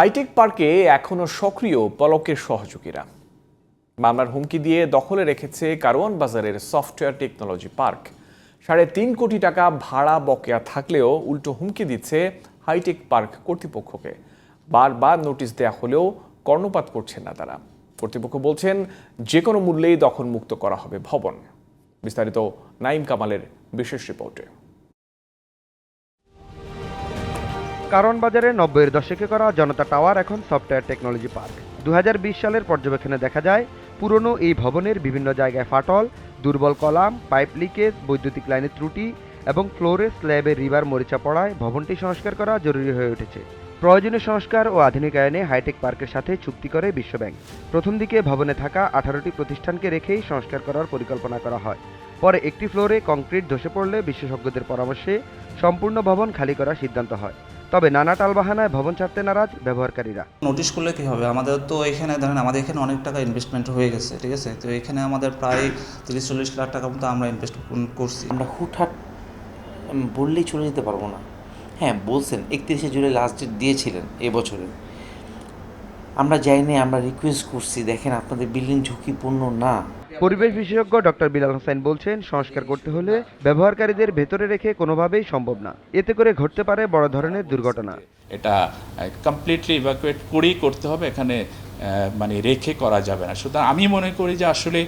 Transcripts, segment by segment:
Hi tech পার্কে এখনও সক্রিয় পলকের সহযোগীরা। মামলার হুমকি দিয়ে দখলে রেখেছে কারওয়ান বাজারের সফটওয়্যার টেকনোলজি পার্ক। সাড়ে তিন কোটি টাকা ভাড়া বকেয়া থাকলেও উল্টো হুমকি দিচ্ছে হাইটেক পার্ক কর্তৃপক্ষকে। বারবার নোটিশ দেয়া হলেও কর্ণপাত করছেন না তারা। কর্তৃপক্ষ বলছেন যে কোনো মূল্যেই দখল মুক্ত করা হবে ভবন। বিস্তারিত নাইম কামালের বিশেষ রিপোর্টে। কারণ বাজারে নব্বইয়ের দশকে করা জনতা টাওয়ার এখন সফটওয়্যার টেকনোলজি পার্ক। দু হাজার বিশ সালের পর্যবেক্ষণে দেখা যায়, পুরনো এই ভবনের বিভিন্ন জায়গায় ফাটল, দুর্বল কলাম, পাইপ লিকেজ, বৈদ্যুতিক লাইনের ত্রুটি এবং ফ্লোরে স্ল্যাবের রিভার মরিচা পড়ায় ভবনটি সংস্কার করা জরুরি হয়ে উঠেছে। প্রয়োজনীয় সংস্কার ও আধুনিকায়নে হাইটেক পার্কের সাথে চুক্তি করে বিশ্বব্যাংক। প্রথম দিকে ভবনে থাকা আঠারোটি প্রতিষ্ঠানকে রেখেই সংস্কার করার পরিকল্পনা করা হয়। পরে একটি ফ্লোরে কংক্রিট ধসে পড়লে বিশেষজ্ঞদের পরামর্শে সম্পূর্ণ ভবন খালি করার সিদ্ধান্ত হয়। তবে নানা টালবাহানায় ভবন ছাড়তে নারাজ ব্যবহারকারীরা। নোটিশ করলে কী হবে? আমাদের তো এখানে ধরেন আমাদের এখানে অনেক টাকা ইনভেস্টমেন্ট হয়ে গেছে ঠিক আছে? তো এখানে আমাদের প্রায় তিরিশ চল্লিশ লাখ টাকা মতো আমরা ইনভেস্ট করছি। আমরা হুটহাট বললেই চলে যেতে পারব না। হ্যাঁ বলছেন একত্রিশে জুলাই লাস্ট ডেট দিয়েছিলেন এবছরে আমরা যাইনি আমরা রিকোয়েস্ট করছি দেখেন আপনাদের বিল্ডিং ঝুঁকিপূর্ণ না। পরিবেশ বিশেষজ্ঞ ডক্টর বিলাল হোসেন বলছেন সংস্কার করতে হলে ব্যবহারকারীদের ভেতরে রেখে কোনোভাবেই সম্ভব না। এতে করে ঘটতে পারে বড় ধরনের দুর্ঘটনা। এটা কমপ্লিটলি ইভাকুয়েট করেই করতে হবে এখানে মানে রেখে করা যাবে না। সুতরাং আমি মনে করি যে আসলে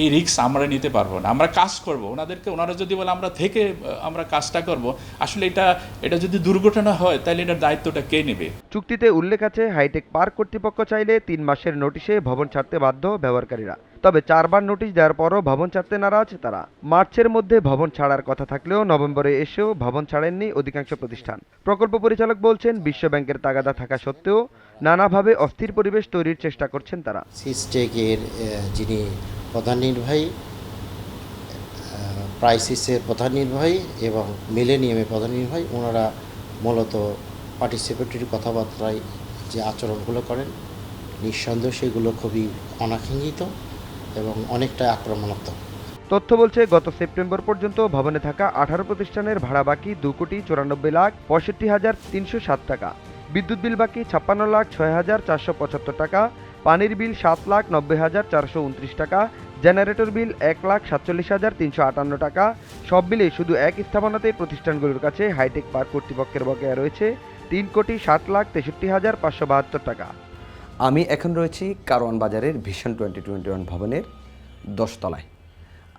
এই রিস্ক আমরা নিতে পারব না। আমরা কাজ করব। ওনাদেরকে ওনারা যদি বলে আমরা থেকে আমরা কাজটা করব আসলে এটা এটা যদি দুর্ঘটনা হয় তাহলে এটার দায়িত্বটা কে নেবে? চুক্তিতে উল্লেখ আছে হাইটেক পার্ক কর্তৃপক্ষ চাইলে তিন মাসের নোটিশে ভবন ছাড়তে বাধ্য ব্যবহারকারীরা। তবে চারবার নোটিশ দেওয়ার পরও ভবন ছাড়তে নারাজ তারা। মার্চের মধ্যে ভবন ছাড়ার কথা থাকলেও নভেম্বরে এসেও ভবন ছাড়েননি অধিকাংশ প্রতিষ্ঠান। প্রকল্প পরিচালক বলছেন বিশ্ব ব্যাংকের তাগাদা থাকা সত্ত্বেও নানাভাবে অস্থির পরিবেশ তৈরির চেষ্টা করছেন তারা। সিস্টেকের যিনি প্রধান নির্বাহী প্রাইসিসের প্রধান নির্বাহী এবং মিলেনিয়ামের প্রধান নির্বাহী ওনারা মূলত পার্টিসিপেটরি কথাবার্তায় যে আচরণগুলো করেন, নিঃসন্দেহ সেগুলো খুবই অনাকাঙ্ক্ষিত এবং অনেকটা আক্রমণাত্মক। তথ্য বলছে, গত সেপ্টেম্বর পর্যন্ত ভবনে থাকা আঠারো প্রতিষ্ঠানের ভাড়া বাকি দু কোটি চুরানব্বই লাখ পঁয়ষট্টি হাজার তিনশো সাত টাকা। বিদ্যুৎ বিল বাকি ছাপ্পান্ন লাখ ছয় হাজার চারশো পঁচাত্তর টাকা। পানির বিল সাত লাখ নব্বই হাজার চারশো উনত্রিশ টাকা, জেনারেটর বিল এক লাখ সাতচল্লিশ হাজার তিনশো আটান্ন টাকা, সব মিলে শুধু এক স্থাপনাতেই প্রতিষ্ঠানগুলোর কাছে হাইটেক পার্ক কর্তৃপক্ষের বকেয়া রয়েছে তিন কোটি ষাট লাখ তেষট্টি হাজার পাঁচশো বাহাত্তর টাকা। আমি এখন রয়েছি কারওয়ান বাজারের ভিশন টোয়েন্টি টোয়েন্টি ওয়ান ভবনের দশতলায়।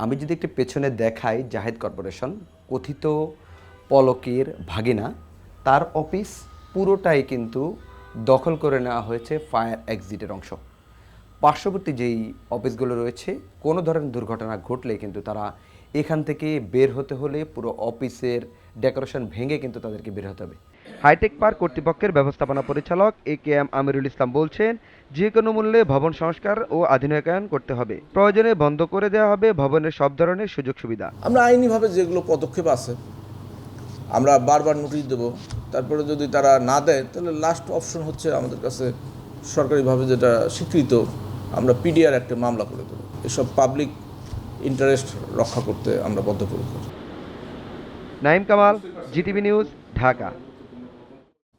আমি যদি একটু পেছনে দেখাই জাহেদ কর্পোরেশন, কথিত পলকের ভাগিনা, তার অফিস পুরোটাই কিন্তু দখল করে নেওয়া হয়েছে ফায়ার এক্সিটের অংশ। পার্শ্ববর্তী যেই অফিসগুলো রয়েছে কোনো ধরনের দুর্ঘটনা ঘটলে কিন্তু তারা এখান থেকে বের হতে হলে পুরো অফিসের ডেকোরেশন ভেঙে কিন্তু তাদেরকে বের হতে হবে। হাইটেক পার্ক কর্তৃপক্ষের ব্যবস্থাপনা পরিচালক এ কে এম আমিরুল ইসলাম বলছেন যে কোনো মূল্যে ভবন সংস্কার ও আধুনিকায়ন করতে হবে। প্রয়োজনে বন্ধ করে দেওয়া হবে ভবনের সব ধরনের সুযোগ সুবিধা। আমরা আইনিভাবে যেগুলো পদক্ষেপ আছে আমরা বারবার নোটিশ দেবো। তারপরে যদি তারা না দেয়, তাহলে লাস্ট অপশন হচ্ছে আমাদের কাছে সরকারিভাবে যেটা স্বীকৃত, আমরা পিডিআর একটা মামলা করে দেবো। এসব পাবলিক ইন্টারেস্ট রক্ষা করতে আমরা বদ্ধপরিকর। Naim Kamal GTV news Dhaka.